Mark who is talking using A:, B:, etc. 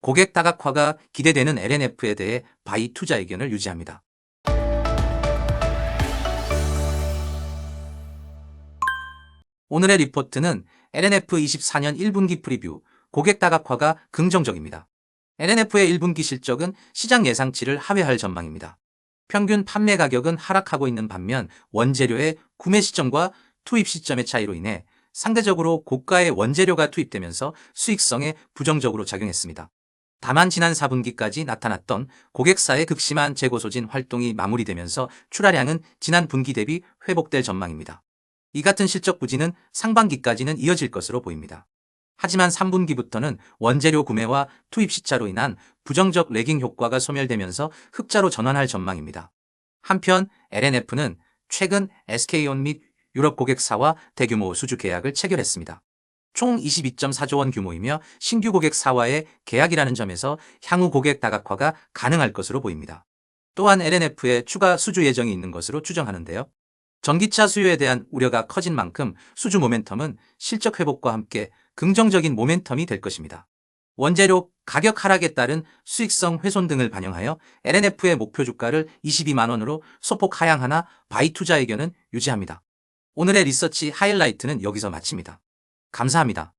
A: 고객 다각화가 기대되는 LNF에 대해 바이 투자 의견을 유지합니다. 오늘의 리포트는 LNF 24년 1분기 프리뷰, 고객 다각화가 긍정적입니다. LNF의 1분기 실적은 시장 예상치를 하회할 전망입니다. 평균 판매 가격은 하락하고 있는 반면 원재료의 구매 시점과 투입 시점의 차이로 인해 상대적으로 고가의 원재료가 투입되면서 수익성에 부정적으로 작용했습니다. 다만 지난 4분기까지 나타났던 고객사의 극심한 재고 소진 활동이 마무리되면서 출하량은 지난 분기 대비 회복될 전망입니다. 이 같은 실적 부진은 상반기까지는 이어질 것으로 보입니다. 하지만 3분기부터는 원재료 구매와 투입 시차로 인한 부정적 레깅 효과가 소멸되면서 흑자로 전환할 전망입니다. 한편 LNF는 최근 SK온 및 유럽 고객사와 대규모 수주 계약을 체결했습니다. 총 22.4조 원 규모이며 신규 고객 사와의 계약이라는 점에서 향후 고객 다각화가 가능할 것으로 보입니다. 또한 LNF에 추가 수주 예정이 있는 것으로 추정하는데요. 전기차 수요에 대한 우려가 커진 만큼 수주 모멘텀은 실적 회복과 함께 긍정적인 모멘텀이 될 것입니다. 원재료 가격 하락에 따른 수익성 훼손 등을 반영하여 LNF의 목표 주가를 22만 원으로 소폭 하향하나 바이 투자 의견은 유지합니다. 오늘의 리서치 하이라이트는 여기서 마칩니다. 감사합니다.